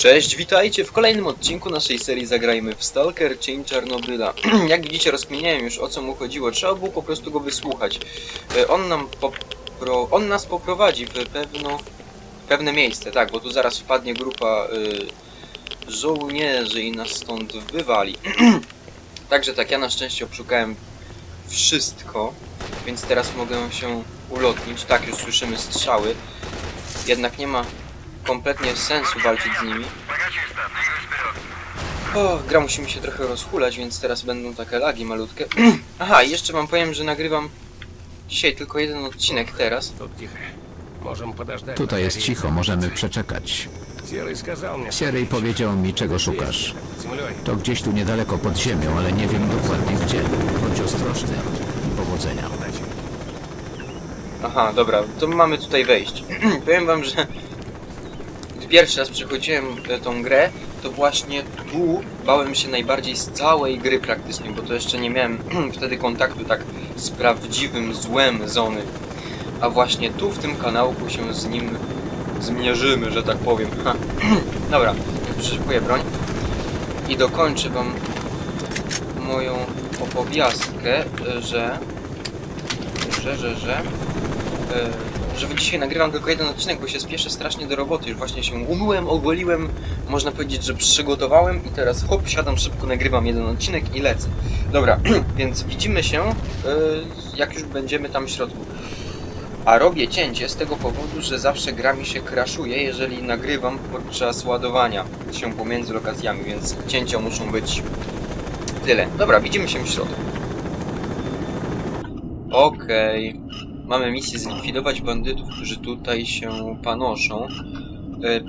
Cześć, witajcie w kolejnym odcinku naszej serii Zagrajmy w Stalker Cień Czarnobyla. Jak widzicie, rozkminiałem już o co mu chodziło. Trzeba było po prostu go wysłuchać. E, On nam popro... On nas poprowadzi w pewno... pewne miejsce, tak, bo tu zaraz wpadnie grupa y, żołnierzy i nas stąd wywali. Także tak, ja na szczęście obszukałem wszystko, więc teraz mogę się ulotnić. Tak, już słyszymy strzały. Jednak nie ma kompletnie sensu walczyć z nimi. O, gra musi mi się trochę rozhulać, więc teraz będą takie lagi malutkie. Aha, jeszcze wam powiem, że nagrywam dzisiaj tylko jeden odcinek teraz. Tutaj jest cicho, możemy przeczekać. Sierej powiedział mi, czego szukasz. To gdzieś tu niedaleko pod ziemią, ale nie wiem dokładnie gdzie. Bądź ostrożny. Powodzenia. Aha, dobra, to mamy tutaj wejść. powiem wam, że pierwszy raz przechodziłem e, tą grę, to właśnie tu bałem się najbardziej z całej gry praktycznie, bo to jeszcze nie miałem wtedy kontaktu tak z prawdziwym złem zony. A właśnie tu w tym kanałku się z nim zmierzymy, że tak powiem. Ha. Dobra, przyszykuję broń i dokończę wam moją opowiastkę, e, że że, że, że e, że dzisiaj nagrywam tylko jeden odcinek, bo się spieszę strasznie do roboty. Już właśnie się umyłem, ogoliłem, można powiedzieć, że przygotowałem i teraz hop, siadam szybko, nagrywam jeden odcinek i lecę. Dobra, więc widzimy się, e, jak już będziemy tam w środku. A robię cięcie z tego powodu, że zawsze gra mi się crashuje, jeżeli nagrywam podczas ładowania się pomiędzy lokacjami, więc cięcia muszą być tyle. Dobra, widzimy się w środku. Okej. Mamy misję zlikwidować bandytów, którzy tutaj się panoszą. E,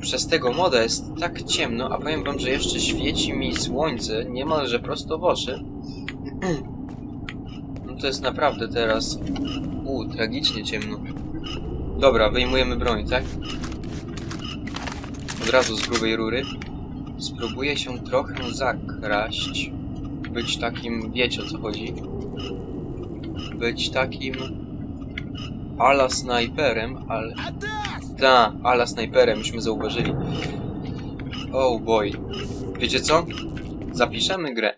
Przez tego moda jest tak ciemno, a powiem wam, że jeszcze świeci mi słońce niemalże prosto w oczy. No to jest naprawdę teraz... U, tragicznie ciemno. Dobra, wyjmujemy broń, tak? Od razu z grubej rury. Spróbuję się trochę zakraść. Być takim, wiecie o co chodzi być takim ala snajperem, ale... Ta, ala snajperem, myśmy zauważyli. Oh boy. Wiecie co? Zapiszemy grę.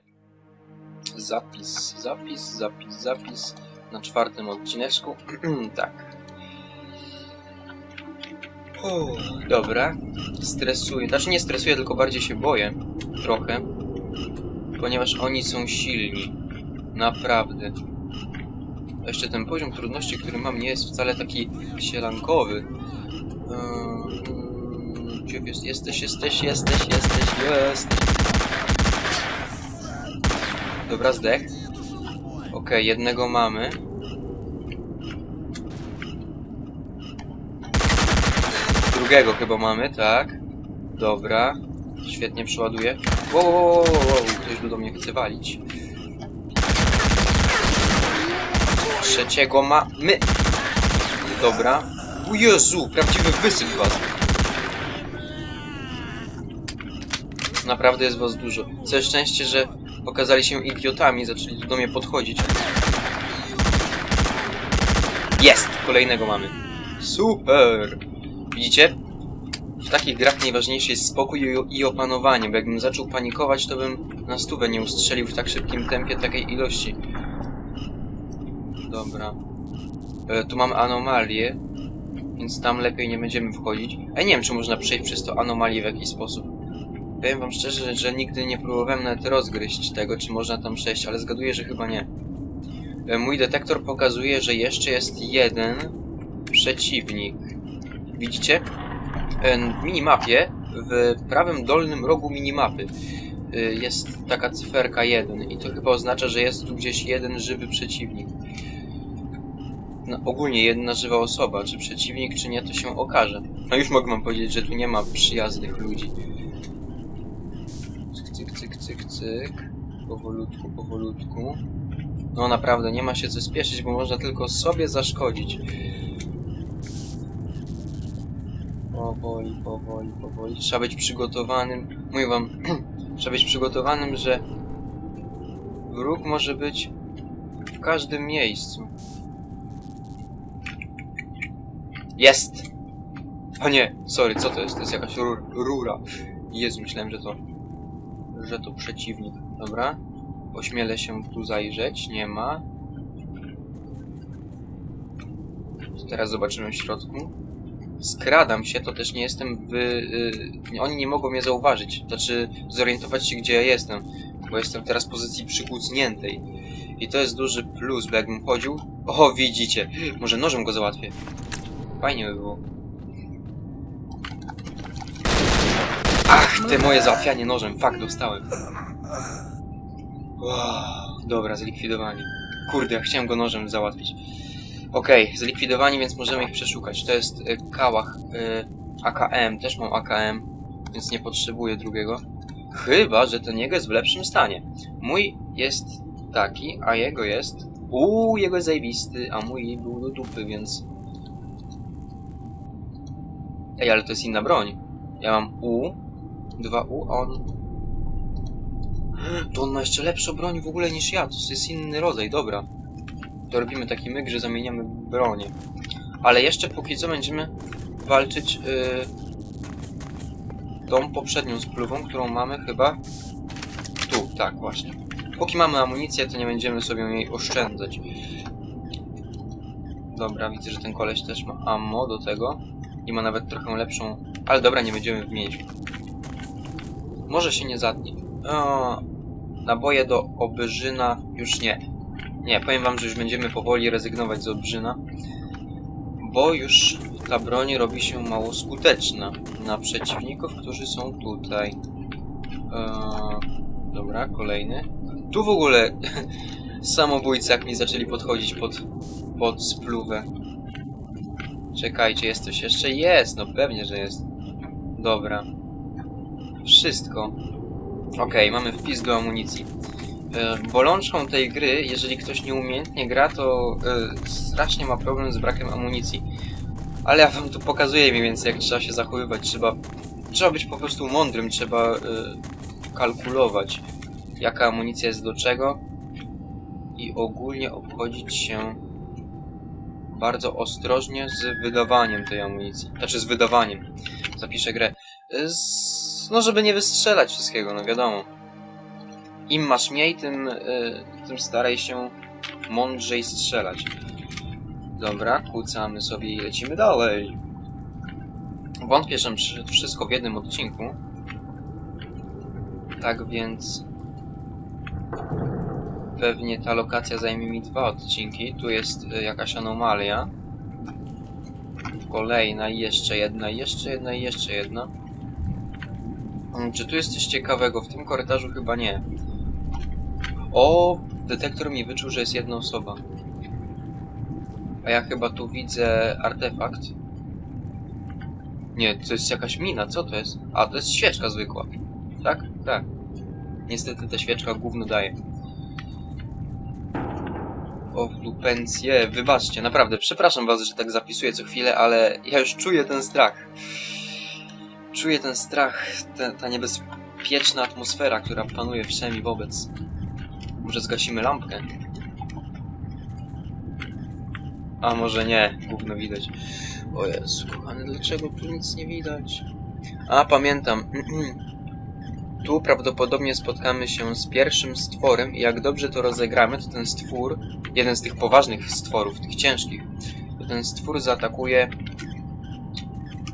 Zapis, zapis, zapis, zapis. Na czwartym odcineczku. tak. Uff, dobra. Stresuję. Znaczy nie stresuję, tylko bardziej się boję. Trochę. Ponieważ oni są silni. Naprawdę. Jeszcze ten poziom trudności, który mam, nie jest wcale taki sielankowy. Eee, Gdzie jest? Jesteś, jesteś, jesteś, jesteś, jest. Dobra, zdech. Okej, jednego mamy. Drugiego chyba mamy, tak. Dobra. Świetnie przeładuję. Wow, wow, wow, wow, ktoś do mnie chce walić. Trzeciego mamy. Dobra. O Jezu, prawdziwy wysyp was. Naprawdę jest was dużo. Całe szczęście, że okazali się idiotami, zaczęli tu do mnie podchodzić. Jest! Kolejnego mamy. Super! Widzicie? W takich grach najważniejszy jest spokój i- i opanowanie, bo jakbym zaczął panikować, to bym na stówę nie ustrzelił w tak szybkim tempie takiej ilości. Dobra. E, tu mamy anomalię, więc tam lepiej nie będziemy wchodzić. A nie wiem, czy można przejść przez to anomalię w jakiś sposób. Powiem wam szczerze, że nigdy nie próbowałem nawet rozgryźć tego, czy można tam przejść, ale zgaduję, że chyba nie. E, mój detektor pokazuje, że jeszcze jest jeden przeciwnik. Widzicie? E, w minimapie, w prawym dolnym rogu minimapy y, jest taka cyferka 1 i to chyba oznacza, że jest tu gdzieś jeden żywy przeciwnik. No, ogólnie jedna żywa osoba, czy przeciwnik, czy nie, to się okaże. No już mogę wam powiedzieć, że tu nie ma przyjaznych ludzi. Cyk, cyk, cyk, cyk, cyk. Powolutku, powolutku. No naprawdę, nie ma się co spieszyć, bo można tylko sobie zaszkodzić. Powoli, powoli, powoli. Trzeba być przygotowanym. Mówię wam, trzeba być przygotowanym, że wróg może być w każdym miejscu. Jest! A nie, sorry, co to jest? To jest jakaś rur, rura. Jezu, myślałem, że to... że to przeciwnik. Dobra. Ośmielę się tu zajrzeć. Nie ma. Teraz zobaczymy w środku. Skradam się, to też nie jestem y, oni nie mogą mnie zauważyć. Znaczy, zorientować się, gdzie ja jestem. Bo jestem teraz w pozycji przykucniętej. I to jest duży plus, bo jakbym chodził... O, widzicie! Może nożem go załatwię. Fajnie by było. Ach, te moje załatwianie nożem. Fuck, dostałem. Dobra, zlikwidowani. Kurde, ja chciałem go nożem załatwić. Okej, zlikwidowani, więc możemy ich przeszukać. To jest y, kałach y, AKM. Też mam AKM, więc nie potrzebuję drugiego. Chyba, że ten jego jest w lepszym stanie. Mój jest taki, a jego jest... Uuu, jego jest zajebisty, a mój był do dupy, więc... Ej, ale to jest inna broń. Ja mam U, 2U, a on... To on ma jeszcze lepszą broń w ogóle niż ja, to jest inny rodzaj, dobra. To robimy taki myk, że zamieniamy bronię. Ale jeszcze póki co będziemy walczyć yy, tą poprzednią spluwą, którą mamy chyba tu, tak właśnie. Póki mamy amunicję, to nie będziemy sobie jej oszczędzać. Dobra, widzę, że ten koleś też ma ammo do tego. I ma nawet trochę lepszą... Ale dobra, nie będziemy wymienić. Może się nie zatnie. O, naboje do obrzyna już nie. Nie, powiem wam, że już będziemy powoli rezygnować z obrzyna. Bo już ta broń robi się mało skuteczna na przeciwników, którzy są tutaj. Eee, dobra, kolejny. Tu w ogóle samobójcy jak mi zaczęli podchodzić pod, pod spluwę. Czekajcie, jest coś jeszcze? Jest, no pewnie, że jest. Dobra. Wszystko. Okej, mamy wpis do amunicji. E, bolączką tej gry, jeżeli ktoś nieumiejętnie gra, to e, strasznie ma problem z brakiem amunicji. Ale ja wam tu pokazuję mniej więcej, jak trzeba się zachowywać. Trzeba, trzeba być po prostu mądrym, trzeba e, kalkulować, jaka amunicja jest do czego i ogólnie obchodzić się bardzo ostrożnie z wydawaniem tej amunicji. Znaczy z wydawaniem. Zapiszę grę. Z... No, żeby nie wystrzelać wszystkiego, no wiadomo. Im masz mniej, tym, y, tym staraj się mądrzej strzelać. Dobra, kłócamy sobie i lecimy dalej. Wątpię, że wszystko w jednym odcinku. Tak więc... Pewnie ta lokacja zajmie mi dwa odcinki. Tu jest y, jakaś anomalia. Kolejna, jeszcze jedna, jeszcze jedna, jeszcze jedna. Mm, Czy tu jest coś ciekawego? W tym korytarzu chyba nie. O, detektor mi wyczuł, że jest jedna osoba. A ja chyba tu widzę artefakt. Nie, to jest jakaś mina, co to jest? A, to jest świeczka zwykła. Tak? Tak. Niestety ta świeczka gówno daje. O, flupencje. Wybaczcie, naprawdę, przepraszam was, że tak zapisuję co chwilę, ale ja już czuję ten strach. Czuję ten strach, te, ta niebezpieczna atmosfera, która panuje wszemi wobec. Może zgasimy lampkę? A może nie, gówno widać. O Jezu, kochany, dlaczego tu nic nie widać? A, pamiętam. Tu prawdopodobnie spotkamy się z pierwszym stworem i jak dobrze to rozegramy, to ten stwór, jeden z tych poważnych stworów, tych ciężkich, to ten stwór zaatakuje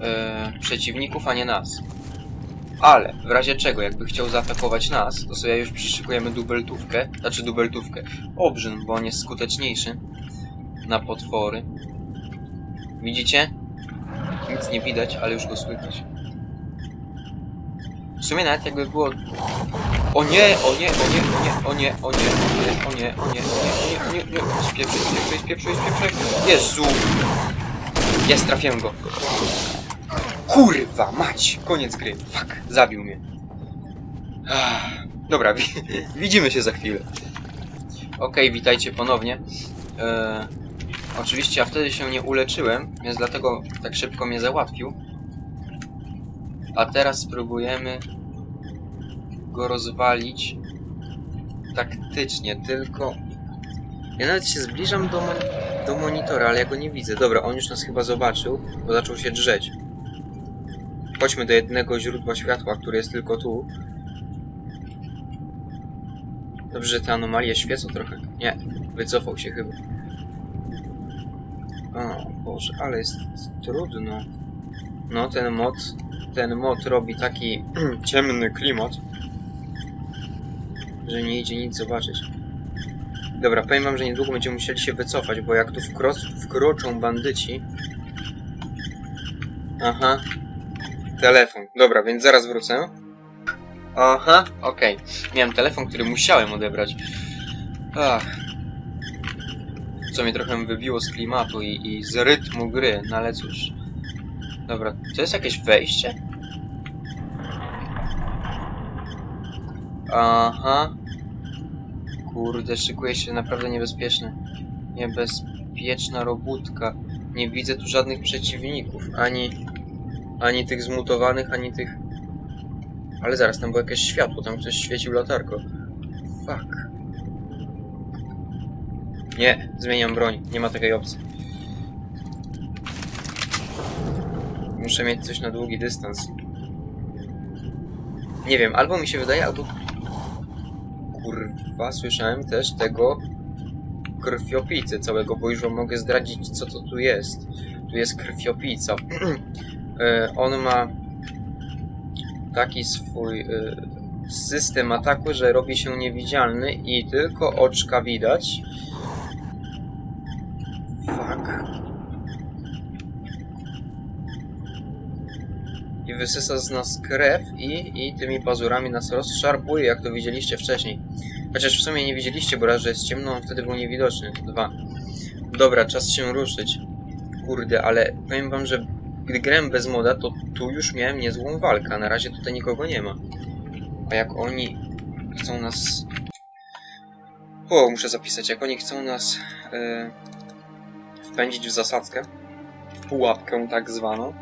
e, przeciwników, a nie nas. Ale w razie czego, jakby chciał zaatakować nas, to sobie już przyszykujemy dubeltówkę, znaczy dubeltówkę, obrzyn, bo on jest skuteczniejszy na potwory. Widzicie? Nic nie widać, ale już go słychać. W sumie nawet jakby było... O nie, o nie, o nie, o nie, o nie, o nie, o nie, o nie, o nie, o nie, o nie, o nie, spieprzaj, spieprzaj, spieprzaj, spieprzaj, Jezu! Jest, trafiłem go. Kurwa, mać! Koniec gry. Fuck, zabił mnie. Ah, Dobra, wi widzimy się za chwilę. Okej, witajcie ponownie. E, oczywiście ja wtedy się nie uleczyłem, więc dlatego tak szybko mnie załatwił. A teraz spróbujemy go rozwalić taktycznie, tylko... Ja nawet się zbliżam do, mon do monitora, ale ja go nie widzę. Dobra, on już nas chyba zobaczył, bo zaczął się drzeć. Chodźmy do jednego źródła światła, które jest tylko tu. Dobrze, że te anomalie świecą trochę. Nie, wycofał się chyba. O Boże, ale jest trudno. No, ten mod, ten mod robi taki ciemny klimat, że nie idzie nic zobaczyć. Dobra, powiem wam, że niedługo będziemy musieli się wycofać, bo jak tu wkro wkroczą bandyci... Aha. Telefon. Dobra, więc zaraz wrócę. Aha, okej. Miałem telefon, który musiałem odebrać. Ach. Co mnie trochę wybiło z klimatu i, i z rytmu gry, no ale cóż. Dobra, to jest jakieś wejście? Aha. Kurde, szykuje się naprawdę niebezpieczne. Niebezpieczna robótka. Nie widzę tu żadnych przeciwników. Ani, ani tych zmutowanych, ani tych... Ale zaraz, tam było jakieś światło, tam ktoś świecił latarką. Fuck. Nie, zmieniam broń. Nie ma takiej opcji. Muszę mieć coś na długi dystans. Nie wiem, albo mi się wydaje, albo... Kurwa, słyszałem też tego krwiopijcy całego, bo już mogę zdradzić, co to tu jest. Tu jest krwiopijca. E, On ma taki swój e, system ataku, że robi się niewidzialny i tylko oczka widać. I wysysa z nas krew i, i tymi pazurami nas rozszarpuje, jak to widzieliście wcześniej. Chociaż w sumie nie widzieliście, bo raz, że jest ciemno, on wtedy był niewidoczny. Dwa. Dobra, czas się ruszyć. Kurde, ale powiem wam, że gdy grałem bez moda, to tu już miałem niezłą walkę. Na razie tutaj nikogo nie ma. A jak oni chcą nas... O, muszę zapisać. Jak oni chcą nas e, wpędzić w zasadzkę, pułapkę tak zwaną,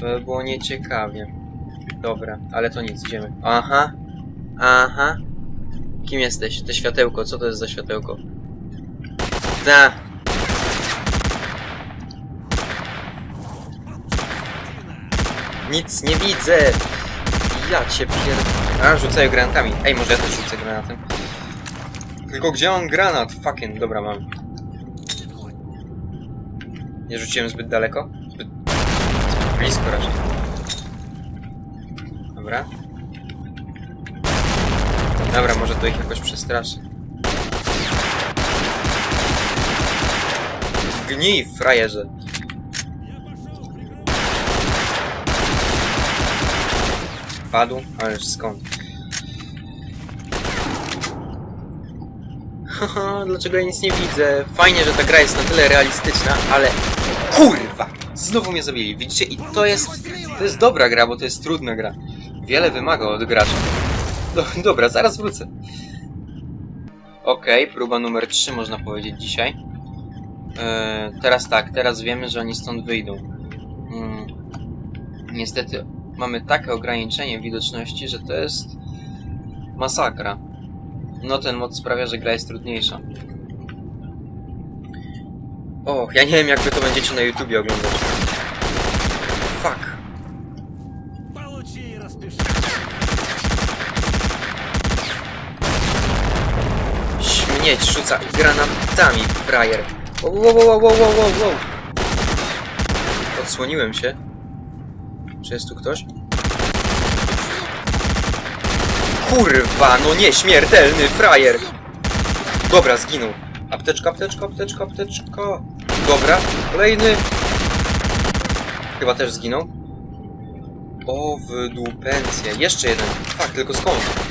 to by było nieciekawie. Dobra, ale to nic, idziemy. Aha, aha. Kim jesteś? To światełko, co to jest za światełko? Da. Nic nie widzę! Ja cię pier... A, rzucają granatami. Ej, może ja też rzucę granatem. Tylko gdzie mam granat? Fucking, dobra, mam. Nie rzuciłem zbyt daleko? Zbyt blisko raczej. Dobra. Dobra, może to ich jakoś przestraszy. Gnij, frajerze. Padł? Ależ skąd? Haha, dlaczego ja nic nie widzę? Fajnie, że ta gra jest na tyle realistyczna, ale... Kurwa! Znowu mnie zabili, widzicie? I to jest... To jest dobra gra, bo to jest trudna gra. Wiele wymaga od gracza. Do, dobra, zaraz wrócę. Okej, próba numer 3 można powiedzieć dzisiaj. E, teraz tak, teraz wiemy, że oni stąd wyjdą. Mm, niestety mamy takie ograniczenie widoczności, że to jest masakra. No ten mod sprawia, że gra jest trudniejsza. Och, ja nie wiem jak wy to będziecie na YouTubie oglądać. Fuck. Śmieć rzuca granatami, frajer. Wow, wow, wow, wow, wow, wow. Odsłoniłem się. Czy jest tu ktoś? Kurwa, no nie, śmiertelny frajer! Dobra, zginął. Apteczka, apteczka, apteczka, apteczka. Dobra, kolejny. Chyba też zginął. O, wydupencję. Jeszcze jeden. Tak, tylko skąd?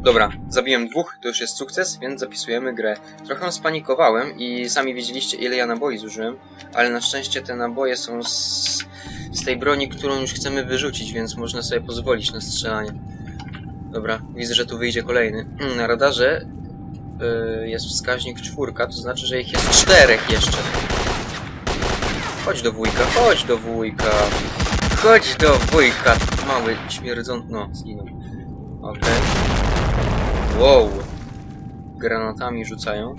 Dobra, zabiłem dwóch, to już jest sukces, więc zapisujemy grę. Trochę spanikowałem i sami widzieliście ile ja naboi zużyłem, ale na szczęście te naboje są z, z tej broni, którą już chcemy wyrzucić, więc można sobie pozwolić na strzelanie. Dobra, widzę, że tu wyjdzie kolejny. Mm, Na radarze yy, jest wskaźnik czwórka, to znaczy, że ich jest czterech jeszcze. Chodź do wujka, chodź do wujka. Chodź do wujka. Mały śmierdzący... No, zginął. Okej. Wow. Granatami rzucają.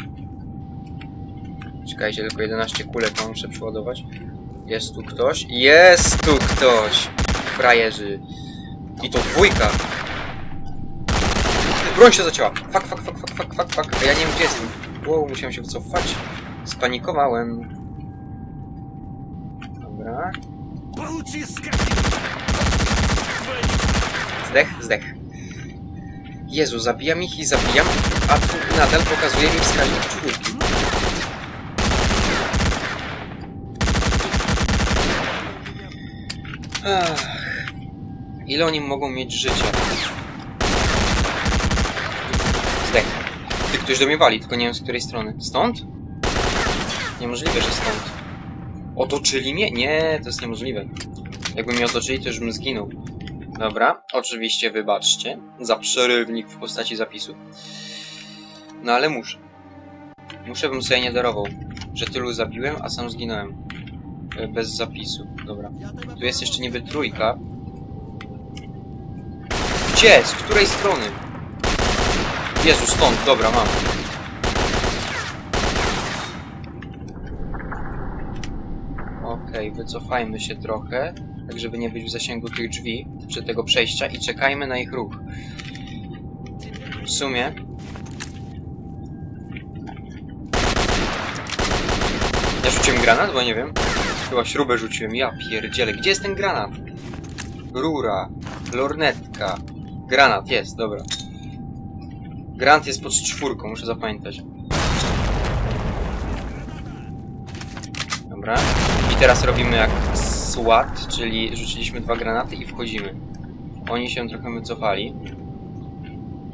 Czekajcie, tylko 11 kulek mam muszę przeładować. Jest tu ktoś? Jest tu ktoś! Frajerzy. I to dwójka. Broń się zacięła! Fak, fak, fak, fak, fak, fak, fak. Ja nie wiem gdzie jestem. Wow, musiałem się wycofać. Spanikowałem. Dobra. Zdech, zdech. Jezu, zabijam ich i zabijam, a tu nadal pokazuje mi wskaźnik czwórki. Ach. Ile oni mogą mieć życia? Ty ktoś do mnie wali, tylko nie wiem z której strony. Stąd? Niemożliwe, że stąd. Otoczyli mnie? Nie, to jest niemożliwe. Jakby mnie otoczyli, to już bym zginął. Dobra, oczywiście wybaczcie za przerywnik w postaci zapisu. No ale muszę. Muszę bym sobie nie darował, że tylu zabiłem, a sam zginąłem. E, Bez zapisu. Dobra. Tu jest jeszcze niby trójka. Gdzie? Z której strony? Jezu, stąd. Dobra, mam. Okej, wycofajmy się trochę tak żeby nie być w zasięgu tych drzwi, czy tego przejścia i czekajmy na ich ruch. W sumie... Ja rzuciłem granat, bo nie wiem. Chyba śrubę rzuciłem. Ja pierdzielę. Gdzie jest ten granat? Rura. Lornetka. Granat, jest, dobra. Grant jest pod czwórką, muszę zapamiętać. Dobra. I teraz robimy jak SWAT, czyli rzuciliśmy dwa granaty i wchodzimy. Oni się trochę wycofali.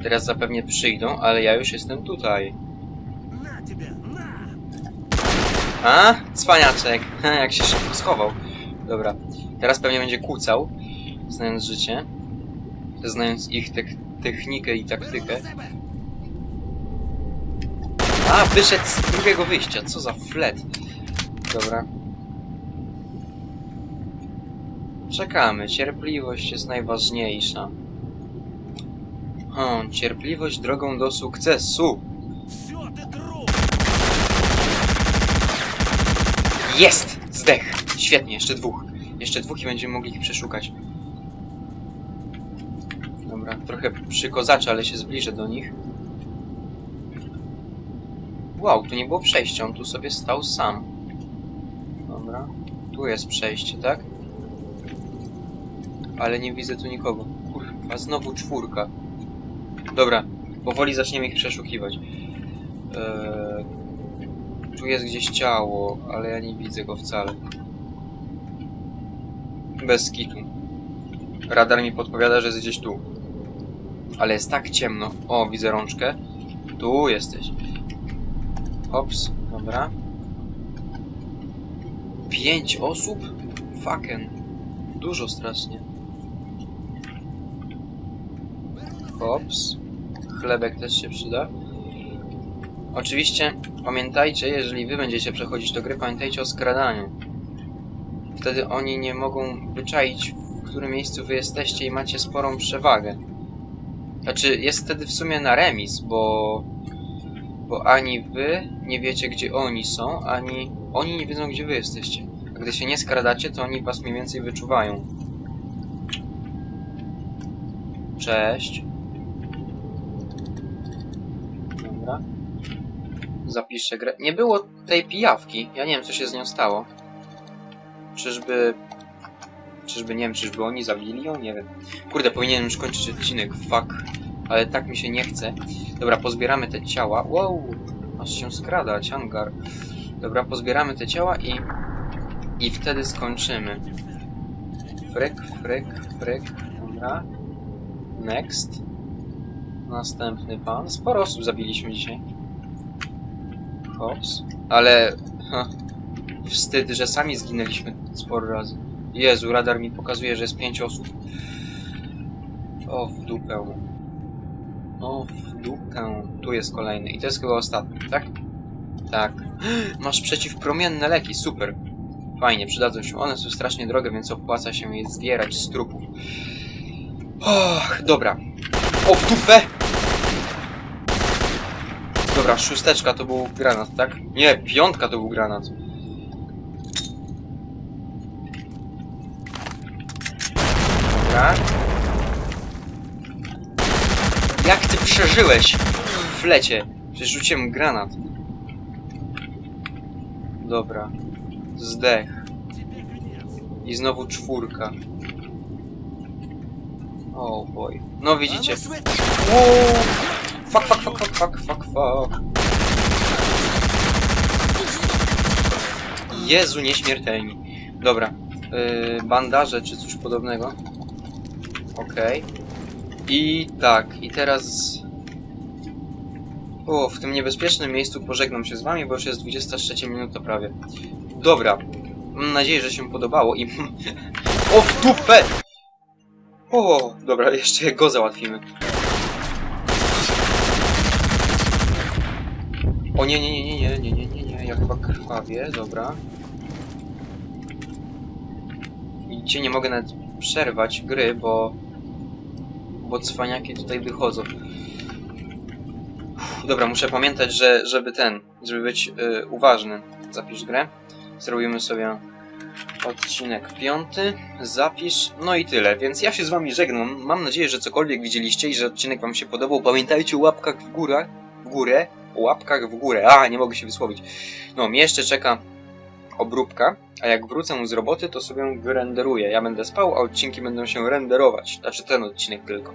Teraz zapewne przyjdą, ale ja już jestem tutaj. A? Cwaniaczek. jak się szybko schował. Dobra. Teraz pewnie będzie kłócał, znając życie. Znając ich te technikę i taktykę. A, wyszedł z drugiego wyjścia, co za flet. Dobra. Czekamy, cierpliwość jest najważniejsza. Hmm, cierpliwość drogą do sukcesu. Jest! Zdech! Świetnie, jeszcze dwóch. Jeszcze dwóch i będziemy mogli ich przeszukać. Dobra, trochę przykozaczę, ale się zbliżę do nich. Wow, tu nie było przejścia, on tu sobie stał sam. Dobra, tu jest przejście, tak? Ale nie widzę tu nikogo. Kurwa, znowu czwórka. Dobra, powoli zaczniemy ich przeszukiwać. Eee, tu jest gdzieś ciało, ale ja nie widzę go wcale. Bez kitu. Radar mi podpowiada, że jest gdzieś tu. Ale jest tak ciemno. O, widzę rączkę. Tu jesteś. Hops, dobra. Pięć osób? Fucken. Dużo strasznie. Hops. Chlebek też się przyda. Oczywiście pamiętajcie, jeżeli wy będziecie przechodzić do gry, pamiętajcie o skradaniu. Wtedy oni nie mogą wyczaić, w którym miejscu wy jesteście i macie sporą przewagę. Znaczy, jest wtedy w sumie na remis, bo... Bo ani wy nie wiecie, gdzie oni są, ani oni nie wiedzą, gdzie wy jesteście. A gdy się nie skradacie, to oni was mniej więcej wyczuwają. Cześć. Dobra. Zapiszę grę. Nie było tej pijawki. Ja nie wiem, co się z nią stało. Czyżby... Czyżby, nie wiem, czyżby oni zabili ją? Nie wiem. Kurde, powinienem już kończyć odcinek. Fuck. Ale tak mi się nie chce. Dobra, pozbieramy te ciała. Wow! Aż się skrada, ciangar. Dobra, pozbieramy te ciała i... I wtedy skończymy. Fryk, fryk, fryk. Dobra. Next. Następny pan. Sporo osób zabiliśmy dzisiaj. Hops. Ale... Ha, wstyd, że sami zginęliśmy sporo razy. Jezu, radar mi pokazuje, że jest pięć osób. O, w dupę. O, w dupę. Tu jest kolejny. I to jest chyba ostatni, tak? Tak. Masz przeciwpromienne leki, super. Fajnie, przydadzą się. One są strasznie drogie, więc opłaca się je zbierać z trupów. Och, dobra. O, w dupę! Dobra, szósteczka to był granat, tak? Nie, piątka to był granat. Dobra. Jak ty przeżyłeś w lecie? Przerzuciłem granat. Dobra. Zdech. I znowu czwórka. O oh boy. No widzicie. Wow. Fuck, fuck, fuck, fuck, fuck, fuck, fuck. Jezu, nieśmiertelni. Dobra. Yy, bandaże czy coś podobnego. Okej. Okay. I tak, i teraz... O, w tym niebezpiecznym miejscu pożegnam się z wami, bo już jest 23 minuta prawie. Dobra. Mam nadzieję, że się podobało i... o, w dupę! O, dobra, jeszcze go załatwimy. O nie, nie, nie, nie, nie, nie, nie, nie, nie, ja chyba krwawię, dobra. Widzicie, nie mogę nawet przerwać gry, bo... Bo cwaniaki tutaj wychodzą. Dobra, muszę pamiętać, że żeby ten, żeby być y, uważny. Zapisz grę. Zrobimy sobie odcinek piąty. Zapisz. No i tyle, więc ja się z wami żegnam. Mam nadzieję, że cokolwiek widzieliście i że odcinek wam się podobał. Pamiętajcie o łapkach w górę. W górę. O łapkach w górę. A, nie mogę się wysłowić. No, mnie jeszcze czeka obróbka, a jak wrócę z roboty, to sobie wyrenderuję. Ja będę spał, a odcinki będą się renderować. Znaczy ten odcinek tylko.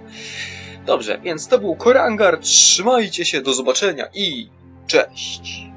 Dobrze, więc to był Korangar. Trzymajcie się, do zobaczenia i cześć!